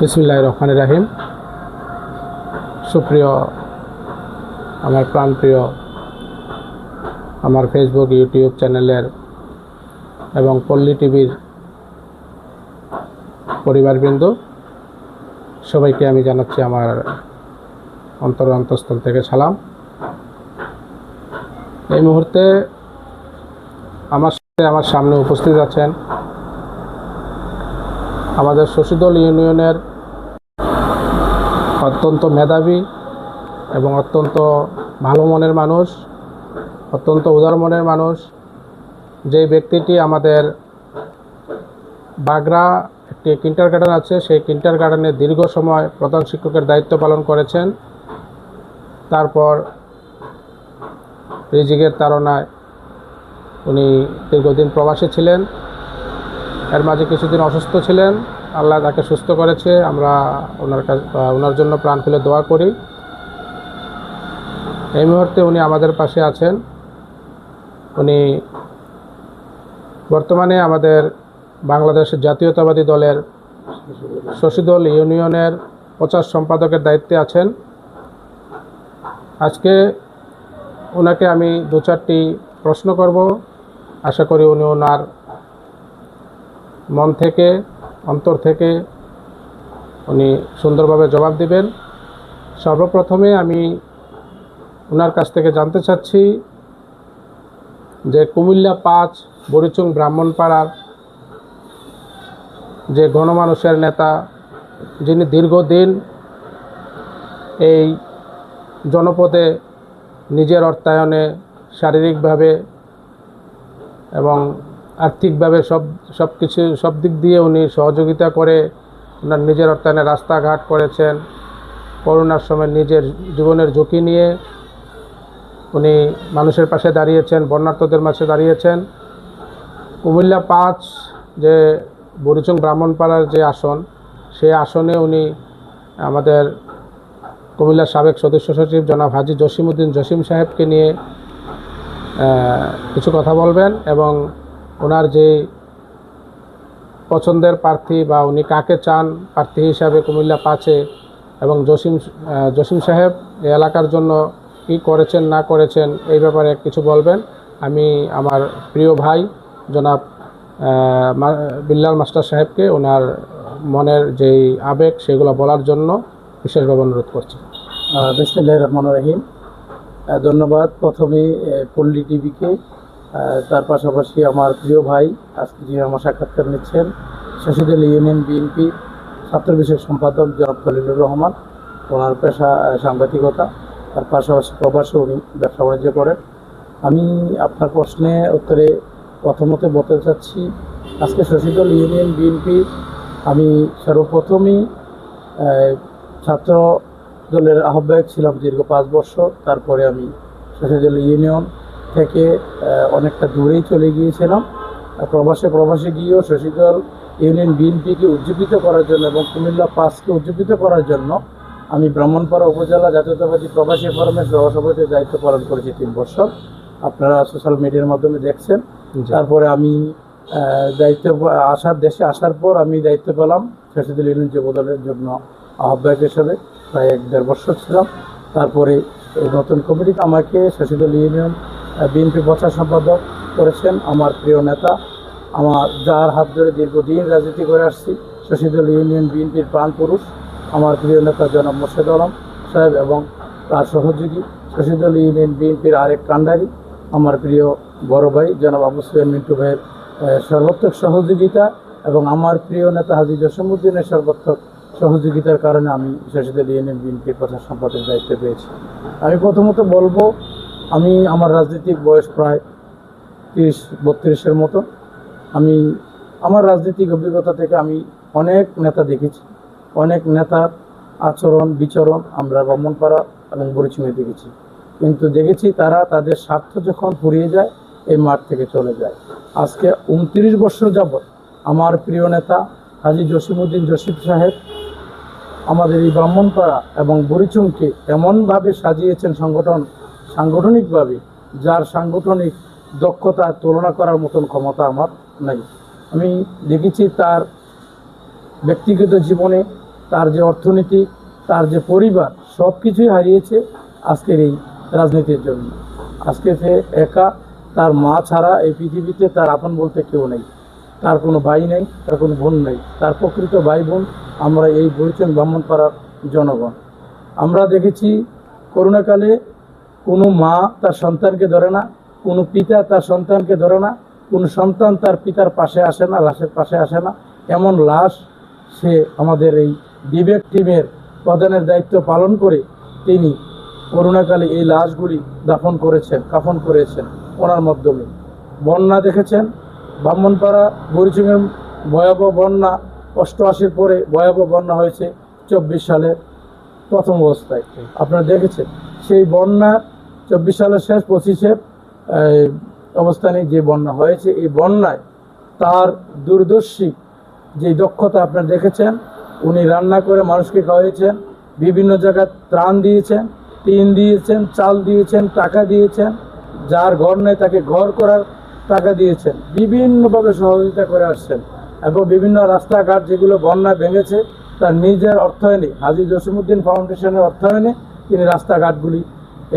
বিসমুল্লাহ রহমান রাহিম। সুপ্রিয় আমার প্রাণপ্রিয়, আমার ফেসবুক ইউটিউব চ্যানেলের এবং পল্লী টিভির পরিবারবৃন্দ, সবাইকে আমি জানাচ্ছি আমার অন্তর অন্তঃস্থল থেকে সালাম। এই মুহূর্তে আমার সাথে আমার সামনে উপস্থিত আছেন আমাদের শশীদল ইউনিয়নের অত্যন্ত মেধাবী এবং অত্যন্ত ভালো মনের মানুষ, অত্যন্ত উদার মনের মানুষ। যে ব্যক্তিটি আমাদের বাগরা একটি কিন্টার গার্ডেন আছে, সেই কিন্টার গার্ডেনে দীর্ঘ সময় প্রধান শিক্ষকের দায়িত্ব পালন করেছেন। তারপর রিজিকের তাড়নায় উনি দীর্ঘদিন প্রবাসী ছিলেন। এর মাঝে কিছুদিন অসুস্থ ছিলেন। আল্লাহ তাকে সুস্থ করেছে, আমরা ওনার কাছে ওনার জন্য প্রাণ খুলে দোয়া করি। এই মুহূর্তে উনি আমাদের পাশে আছেন। উনি বর্তমানে আমাদের বাংলাদেশের জাতীয়তাবাদী দলের শশীদল ইউনিয়নের প্রচার সম্পাদকের দায়িত্বে আছেন। আজকে ওনাকে আমি দু চারটি প্রশ্ন করব। আশা করি উনি ওনার মন থেকে অন্তর থেকে উনি সুন্দরভাবে জবাব দিবেন। সর্বপ্রথমে আমি ওনার কাছ থেকে জানতে চাচ্ছি যে কুমিল্লা পাঁচ, বরিচুং, ব্রাহ্মণপাড়ার যে গণমানুষের নেতা, যিনি দীর্ঘদিন এই জনপদে নিজের অর্থায়নে শারীরিকভাবে এবং আর্থিকভাবে সব সব কিছু, সব দিক দিয়ে উনি সহযোগিতা করে, ওনার নিজের অর্থায়নে রাস্তাঘাট করেছেন, করোনার সময় নিজের জীবনের ঝুঁকি নিয়ে উনি মানুষের পাশে দাঁড়িয়েছেন বন্যার্থদের মাঝে দাঁড়িয়েছেন। কুমিল্লা পাঁচ যে বরিচং ব্রাহ্মণপাড়ার যে আসন, সেই আসনে উনি আমাদের কুমিল্লার সাবেক সদস্য সচিব জনাব হাজি জসিমউদ্দিন জসিম সাহেবকে নিয়ে কিছু কথা বলবেন এবং ওনার যে পছন্দের প্রার্থী বা উনি কাকে চান, প্রার্থী হিসাবে কুমিল্লা পাঁচে এবং জসিম জসিম সাহেব এই এলাকার জন্য কী করেছেন, না করেছেন এই ব্যাপারে কিছু বলবেন। আমি আমার প্রিয় ভাই জনাব বিল্লাল মাস্টার সাহেবকে ওনার মনের যেই আবেগ সেগুলো বলার জন্য বিশেষভাবে অনুরোধ করছি। বিসমুল্লাহ রহমান রহিম। ধন্যবাদ প্রথমে পল্লী টিভিকে। তার পাশাপাশি আমার প্রিয় ভাই আজকে যিনি আমার সাক্ষাৎকার নিচ্ছেন শশীদুল ইউনিয়ন বিএনপি ছাত্র বিষয়ক সম্পাদক জনাব খলিলুর রহমান। ওনার পেশা সাংবাদিকতা, তার পাশাপাশি প্রবাসে উনি ব্যবসা বাণিজ্য করেন। আমি আপনার প্রশ্নে উত্তরে প্রথমত বলতে চাচ্ছি, আজকে শশীদল ইউনিয়ন বিএনপি আমি সর্বপ্রথমই ছাত্র দলের আহ্বায়ক ছিলাম দীর্ঘ পাঁচ বছর। তারপরে আমি শশীদল ইউনিয়ন থেকে অনেকটা দূরেই চলে গিয়েছিলাম। আর প্রবাসে প্রবাসে গিয়েও শশীদল ইউনিয়ন বিএনপিকে উজ্জীবিত করার জন্য এবং কুমিল্লা পাসকে উজ্জীবিত করার জন্য আমি ব্রাহ্মণপাড়া উপজেলা জাতীয়তাবাদী প্রবাসী ফোরামের সহসভাপতির দায়িত্ব পালন করেছি তিন বছর। আপনারা সোশ্যাল মিডিয়ার মাধ্যমে দেখছেন। তারপরে আমি দায়িত্ব আসার দেশে আসার পর আমি দায়িত্ব পেলাম শশীদুল ইউনিয়ন যুব দলের জন্য আহ্বায়ক হিসেবে। প্রায় এক দেড় বছর ছিলাম। তারপরে এই নতুন কমিটিতে আমাকে শশীদুল ইউনিয়ন বিএনপি প্রচার সম্পাদক করেছেন আমার প্রিয় নেতা। আমার যার হাত ধরে দীর্ঘদিন রাজনীতি করে আসছি শশীদুল ইউনিয়ন বিএনপির প্রাণ পুরুষ। আমার প্রিয় নেতা জনাব মোর্শেদ আলম সাহেব এবং তার সহযোগী শশীদুল ইউনিয়ন বিএনপির আরেক কান্ডারি আমার প্রিয় বড় ভাই জনাব আবু সুফিয়ান মিন্টু ভাইয়ের আহ, সর্বাত্মক সহযোগিতা এবং আমার প্রিয় নেতা হাজি জসিমুদ্দিনের সর্বাত্মক সহযোগিতার কারণে আমি শশীদুল ইউনিয়ন বিএনপির প্রচার সম্পাদক দায়িত্ব পেয়েছি। আমি প্রথমত বলব আমি আমার রাজনৈতিক বয়স প্রায় তিরিশ, বত্রিশের মতো। আমি, আমার রাজনৈতিক অভিজ্ঞতা থেকে আমি অনেক নেতা দেখেছি। অনেক নেতার আচরণ, বিচরণ আমরা ব্রাহ্মণপাড়া এবং বরিচিমে দেখেছি। কিন্তু দেখেছি তারা তাদের স্বার্থ যখন ফুরিয়ে যায়, এই মাঠ থেকে চলে যায়। আজকে উনত্রিশ বছর যাবৎ আমার প্রিয় নেতা হাজি জসিমুদ্দিন জসিম সাহেব আমাদের এই ব্রাহ্মণপাড়া এবং বরিচুমকে এমনভাবে সাজিয়েছেন সংগঠন সাংগঠনিকভাবে, যার সাংগঠনিক দক্ষতা তুলনা করার মতন ক্ষমতা আমার নাই। আমি দেখেছি তার ব্যক্তিগত জীবনে, তার যে অর্থনীতি, তার যে পরিবার সব কিছুই হারিয়েছে আজকের এই রাজনীতির জন্য। আজকে সে একা, তার মা ছাড়া এই পৃথিবীতে তার আপন বলতে কেউ নেই। তার কোনো ভাই নেই, তার কোনো বোন নেই। তার প্রকৃত ভাই বোন আমরা এই বরিচন ব্রাহ্মণপাড়ার জনগণ। আমরা দেখেছি করোনাকালে কোনো মা তার সন্তানকে ধরে না, কোনো পিতা তার সন্তানকে ধরে না, কোনো সন্তান তার পিতার পাশে আসে না, লাশের পাশে আসে না। এমন লাশ সে আমাদের এই বিবেক টিমের প্রধানের দায়িত্ব পালন করে তিনি করোনাকালে এই লাশগুলি দাফন করেছেন, কাফন করেছেন ওনার মাধ্যমে। বন্যা দেখেছেন? ব্রাহ্মণপাড়া বরিচিংয়ের ভয়াবহ বন্যা, অষ্টআশির পরে ভয়াবহ বন্যা হয়েছে চব্বিশ সালের প্রথম অবস্থায়। আপনারা দেখেছেন? সেই বন্যা চব্বিশ সালের শেষ পঁচিশে অবস্থানে যে বন্যা হয়েছে, এই বন্যায় তার দূরদর্শী যে দক্ষতা আপনারা দেখেছেন, উনি রান্না করে মানুষকে খাওয়াইছেন, বিভিন্ন জায়গায় ত্রাণ দিয়েছেন, টিন দিয়েছেন, চাল দিয়েছেন, টাকা দিয়েছেন, যার ঘর নেই তাকে ঘর করার টাকা দিয়েছেন, বিভিন্নভাবে সহযোগিতা করে আসছেন এবং বিভিন্ন রাস্তাঘাট যেগুলো বন্যায় ভেঙেছে, তার নিজের অর্থায়নে, হাজি জসিমুদ্দিন ফাউন্ডেশনের অর্থায়নে তিনি রাস্তাঘাটগুলি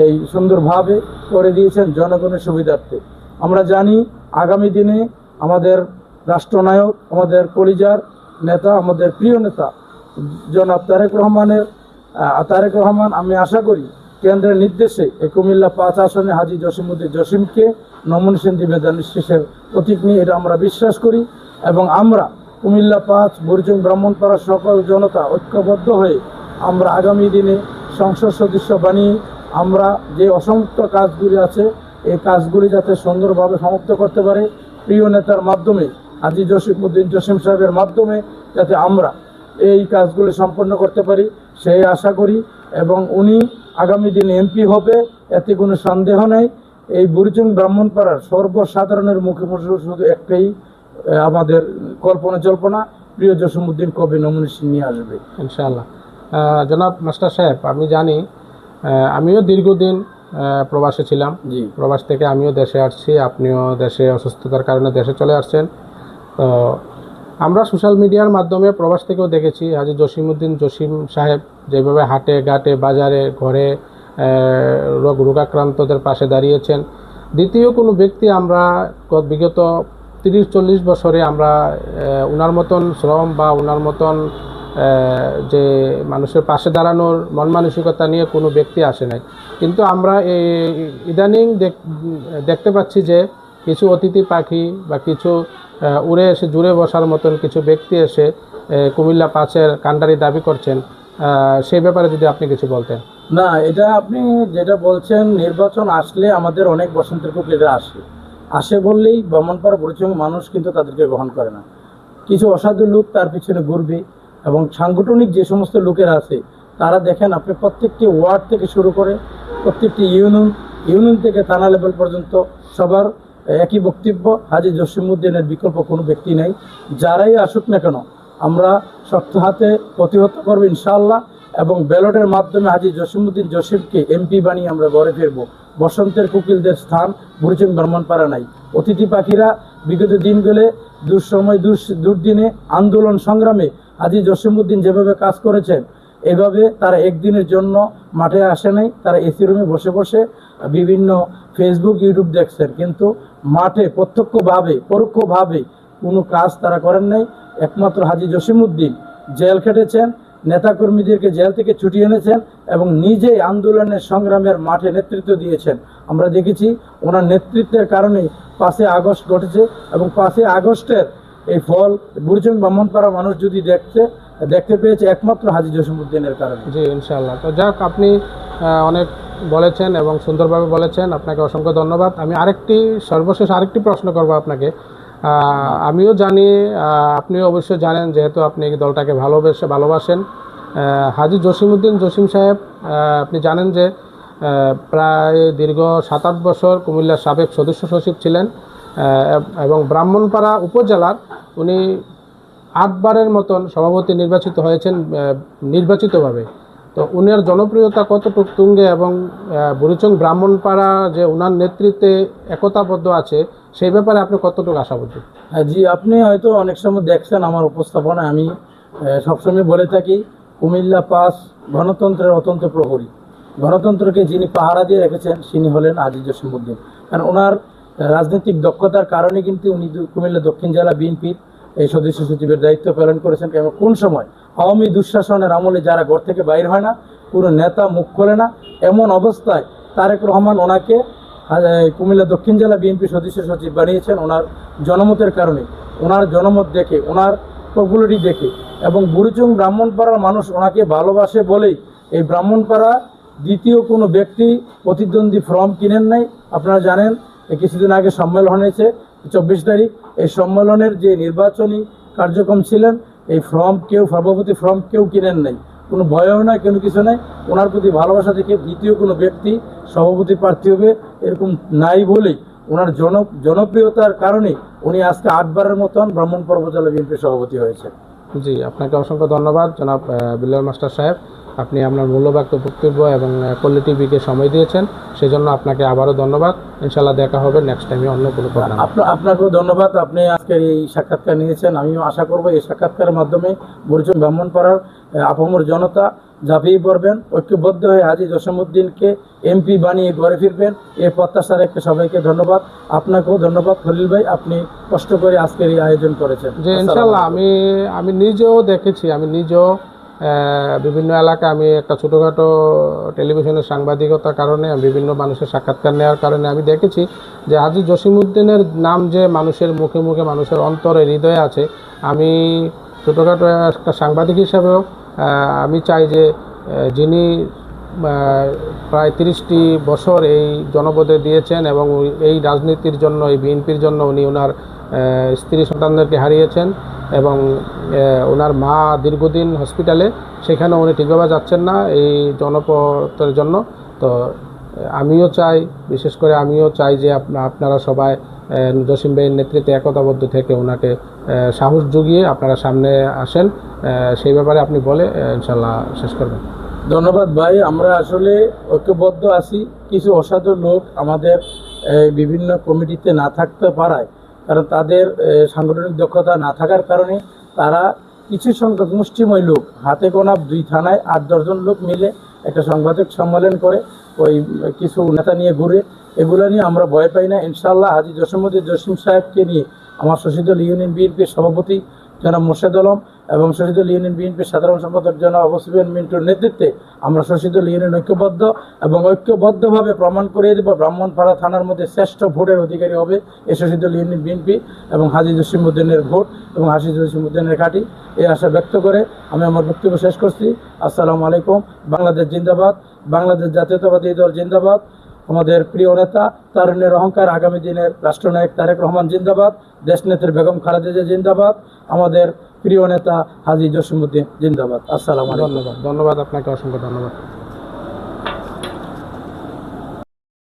এই সুন্দরভাবে করে দিয়েছেন জনগণের সুবিধার্থে। আমরা জানি আগামী দিনে আমাদের রাষ্ট্রনায়ক, আমাদের কলিজার নেতা, আমাদের প্রিয় নেতা জনাব তারেক রহমানের তারেক রহমান, আমি আশা করি কেন্দ্রের নির্দেশে কুমিল্লা পাঁচ আসনে হাজি জসিমুদ্দিন জসিমকে নমিনেশন দিবে শেষের প্রতীক নিয়ে, এটা আমরা বিশ্বাস করি। এবং আমরা কুমিল্লা পাঁচ বরিচং ব্রাহ্মণপাড়ার সকল জনতা ঐক্যবদ্ধ হয়ে আমরা আগামী দিনে সংসদ সদস্য বানিয়ে আমরা যে অসমাপ্ত কাজগুলি আছে, এই কাজগুলি যাতে সুন্দরভাবে সমাপ্ত করতে পারে, প্রিয় নেতার মাধ্যমে, হাজি জসিমুদ্দিন জসিম সাহেবের মাধ্যমে যাতে আমরা এই কাজগুলি সম্পন্ন করতে পারি, সেই আশা করি। এবং উনি আগামী দিনে এমপি হবে, এতে কোনো সন্দেহ নেই। এই বুড়িচুং ব্রাহ্মণপাড়ার সর্বসাধারণের মুখে শুধু একটাই আমাদের কল্পনা জল্পনা, প্রিয় জসিমুদ্দিন কবে নমিনেশন নিয়ে আসবে। ইনশাআল্লাহ। জনাব মাস্টার সাহেব, আমি জানি আমিও দীর্ঘদিন প্রবাসে ছিলাম। জি। প্রবাস থেকে আমিও দেশে আসছি আপনিও দেশে অসুস্থতার কারণে দেশে চলে আসছেন। তো আমরা সোশ্যাল মিডিয়ার মাধ্যমে প্রবাস থেকেও দেখেছি হাজি জসিমউদ্দিন জসিম সাহেব যেভাবে হাটে ঘাটে বাজারে ঘরে রোগ রোগাক্রান্তদের পাশে দাঁড়িয়েছেন। দ্বিতীয় কোনো ব্যক্তি আমরা বিগত তিরিশ চল্লিশ বছরে আমরা ওনার মতন শ্রম বা ওনার মতন যে মানুষের পাশে দাঁড়ানোর মন মানসিকতা নিয়ে কোনো ব্যক্তি আসে নাই। কিন্তু আমরা এই ইদানিং দেখ- দেখতে পাচ্ছি যে কিছু অতিথি পাখি বা কিছু উড়ে এসে জুড়ে বসার মতন কিছু ব্যক্তি এসে কুমিল্লা পাঁচের কাণ্ডারি দাবি করছেন। সেই ব্যাপারে যদি আপনি কিছু বলতেন। না, এটা আপনি যেটা বলছেন, নির্বাচন আসলে আমাদের অনেক বসন্তের কুকিরা আসে। আসে বললেই ব্রাহ্মণপাড়া পরিচয় মানুষ কিন্তু তাদেরকে গ্রহণ করে না। কিছু অসাধু লোক তার পিছনে ঘুরবে। এবং সাংগঠনিক যে সমস্ত লোকেরা আছে, তারা দেখেন আপনি প্রত্যেকটি ওয়ার্ড থেকে শুরু করে প্রত্যেকটি ইউনিয়ন ইউনিয়ন থেকে থানা লেভেল পর্যন্ত সবার একই বক্তব্য হাজি জসিমুদ্দিনের বিকল্প কোনো ব্যক্তি নেই। যারাই আসুক না কেন, আমরা শক্ত হাতে প্রতিহত করব ইনশাল্লাহ এবং ব্যালটের মাধ্যমে হাজি জসিমুদ্দিন জসিমকে এমপি বানিয়ে আমরা ঘরে ফিরবো। বসন্তের কুকিলদের স্থান বুড়িচং ব্রাহ্মণপাড়া নাই। অতিথি পাখিরা বিগত দিন গেলে দুঃসময় দুর্দিনে আন্দোলন সংগ্রামে হাজি জসিমুদ্দিন যেভাবে কাজ করেছেন, এভাবে তারা একদিনের জন্য মাঠে আসে নাই। তারা এসি রুমে বসে বসে বিভিন্ন ফেসবুক ইউটিউব দেখছেন। কিন্তু মাঠে প্রত্যক্ষভাবে, পরোক্ষভাবে কোনো কাজ তারা করেন নাই। একমাত্র হাজি জসিমুদ্দিন জেল খেটেছেন, নেতাকর্মীদেরকে জেল থেকে ছুটিয়ে এনেছেন এবং নিজেই আন্দোলনের সংগ্রামের মাঠে নেতৃত্ব দিয়েছেন। আমরা দেখেছি ওনার নেতৃত্বের কারণে পাঁচই আগস্ট ঘটেছে এবং পাঁচই আগস্টের এই ফল বুড়িচং ব্রাহ্মণপাড়া মানুষ যদি দেখছে, দেখতে পেয়েছে একমাত্র হাজি জসিমুদ্দিনের কারণে। জি ইনশাল্লাহ তো যাক, আপনি অনেক বলেছেন এবং সুন্দরভাবে বলেছেন, আপনাকে অসংখ্য ধন্যবাদ। আমি আরেকটি, সর্বশেষ আরেকটি প্রশ্ন করব আপনাকে। আমিও জানি আপনিও অবশ্যই জানেন, যেহেতু আপনি দলটাকে ভালোবেসে, ভালোবাসেন। হাজি জসিমউদ্দিন জসিম সাহেব আপনি জানেন যে প্রায় দীর্ঘ সাত আট বছর কুমিল্লার সাবেক সদস্য সচিব ছিলেন। এবং ব্রাহ্মণপাড়া উপজেলার উনি আটবারের মতন সভাপতি নির্বাচিত হয়েছেন নির্বাচিতভাবে। তো উনার জনপ্রিয়তা কতটুক তুঙ্গে এবং বুড়িচং ব্রাহ্মণপাড়া যে ওনার নেতৃত্বে একতাবদ্ধ আছে সেই ব্যাপারে আপনি কতটুকু হ্যাঁ, জি আপনি হয়তো অনেক সময় দেখছেন আমার উপস্থাপনা আমি সবসময় বলে থাকি কুমিল্লা পাস গণতন্ত্রের অতন্ত্র প্রহরী। গণতন্ত্রকে যিনি পাহারা দিয়ে রেখেছেন তিনি হলেন আজিজ জসিমুদ্দিন কারণ ওনার রাজনৈতিক দক্ষতার কারণে কিন্তু উনি কুমিল্লা দক্ষিণ জেলা বিএনপির এই সদস্য সচিবের দায়িত্ব পালন করেছেন। এবং কোন সময়? আওয়ামী দুঃশাসনের আমলে যারা ঘর থেকে বাইর হয় না, কোনো নেতা মুখ খোলে না, এমন অবস্থায় তারেক রহমান ওনাকে কুমিল্লা দক্ষিণ জেলা বিএনপি সদস্য সচিব বানিয়েছেন ওনার জনমতের কারণে। ওনার জনমত দেখে, ওনার পপুলারিটি দেখে এবং বুড়িচুং ব্রাহ্মণপাড়ার মানুষ ওনাকে ভালোবাসে বলেই এই ব্রাহ্মণপাড়া দ্বিতীয় কোনো ব্যক্তি প্রতিদ্বন্দ্বী ফর্ম কিনেন নাই। আপনারা জানেন কিছুদিন আগে সম্মেলন হয়েছে, চব্বিশ তারিখ। এই সম্মেলনের যে নির্বাচনী কার্যক্রম ছিলেন, এই ফর্ম কেউ, সভাপতি ফর্ম কেউ কিনেন নাই। কোনো ভয়ও নয় কোনো কিছু নাই। ওনার প্রতি ভালোবাসা থেকে দ্বিতীয় কোনো ব্যক্তি, সভাপতি প্রার্থী হবে এরকম নাই বলেই ওনার জন, জনপ্রিয়তার কারণে উনি আজকে আটবারের মতন ব্রাহ্মণ পর্বজলা বিএনপির সভাপতি হয়েছে জি, আপনাকে অসংখ্য ধন্যবাদ, জনাব বিল্লাল মাস্টার সাহেব। আপনি আপনার মূল্যবান বক্তব্য এবং কল্লি টিভিকে সময় দিয়েছেন সেজন্য আপনাকে আবারও ধন্যবাদ। ইনশাল্লাহ দেখা হবে নেক্সট টাইমে অন্য কোনো প্রোগ্রাম আপনা- আপনাকেও ধন্যবাদ। আপনি আজকের এই সাক্ষাৎকার নিয়েছেন। আমিও আশা করব এই সাক্ষাৎকারের মাধ্যমে বরিচুম ব্রাহ্মণপাড়ার আহ, আপামর জনতা ঝাঁপিয়ে পড়বেন ঐক্যবদ্ধ হয়ে হাজি জসীমউদ্দিনকে এমপি বানিয়ে ঘরে ফিরবেন। এই প্রত্যাশা রেখে সবাইকে ধন্যবাদ। আপনাকেও ধন্যবাদ খলিল ভাই। আপনি কষ্ট করে আজকের এই আয়োজন করেছেন। যে ইনশাল্লাহ আমি আমি নিজেও দেখেছি আমি নিজেও বিভিন্ন এলাকায় আমি একটা ছোটোখাটো টেলিভিশনের সাংবাদিকতার কারণে, বিভিন্ন মানুষের সাক্ষাৎকার নেওয়ার কারণে আমি দেখেছি যে হাজি জসিমউদ্দিনের নাম যে মানুষের মুখে মুখে মানুষের অন্তরে হৃদয়ে আছে, আমি ছোটোখাটো একটা সাংবাদিক হিসাবেও আমি চাই যে যিনি প্রায় তিরিশটি বছর এই জনপদে দিয়েছেন এবং এই রাজনীতির জন্য, এই বিএনপির জন্য উনি ওনার স্ত্রী সন্তানদেরকে হারিয়েছেন। এবং ওনার মা দীর্ঘদিন হসপিটালে সেখানে উনি ঠিকভাবে যাচ্ছেন না এই জনপদের জন্য। তো, আমিও চাই, বিশেষ করে আমিও চাই যে আপনা- আপনারা সবাই জসিম ভাইয়ের নেতৃত্বে একতাবদ্ধ থেকে ওনাকে সাহস জুগিয়ে আপনারা সামনে আসেন। সেই ব্যাপারে আপনি বলে ইনশাল্লাহ শেষ করবেন। ধন্যবাদ ভাই, আমরা আসলে ঐক্যবদ্ধ আছি। কিছু অসাধু লোক আমাদের বিভিন্ন কমিটিতে না থাকতে পারায়। কারণ তাদের সাংগঠনিক দক্ষতা না থাকার কারণে তারা কিছু সংখ্যক মুষ্টিময় লোক, হাতে কোনা দুই থানায় আট দশজন লোক মিলে একটা সাংবাদিক সম্মেলন করে, ওই কিছু নেতা নিয়ে ঘুরে, এগুলো নিয়ে আমরা ভয় পাই না। ইনশাল্লাহ হাজি জসীমুদ্দিন জসিম সাহেবকে নিয়ে আমার শশীদল ইউনিয়ন বিএনপির সভাপতি জনাব মোর্শেদ আলম এবং শশীদুল ইউনিয়ন বিএনপির সাধারণ সম্পাদক জনাব অবসিবেন মিন্টুর নেতৃত্বে আমরা শশীদুল ইউনিয়ন ঐক্যবদ্ধ এবং ঐক্যবদ্ধভাবে প্রমাণ করে দেব, ব্রাহ্মণপাড়া থানার মধ্যে শ্রেষ্ঠ ভোটের অধিকারী হবে এই শশীদুল ইউনিয়ন বিএনপি এবং হাজি জসিমুদ্দিনের ভোট এবং হাজি জসিমুদ্দিনের ঘাঁটি। এই আশা ব্যক্ত করে আমি আমার বক্তব্য শেষ করছি। আসসালামু আলাইকুম। বাংলাদেশ জিন্দাবাদ। বাংলাদেশ জাতীয়তাবাদী দল জিন্দাবাদ। আমাদের প্রিয় নেতা, তারুণ্যের অহংকার আগামী দিনের রাষ্ট্রনায়ক তারেক রহমান জিন্দাবাদ, দেশনেত্রী বেগম খালেদা জিন্দাবাদ, আমাদের প্রিয় নেতা হাজি জসিমুদ্দিন জিন্দাবাদ। আসসালাম ধন্যবাদ ধন্যবাদ, আপনাকে অসংখ্য ধন্যবাদ।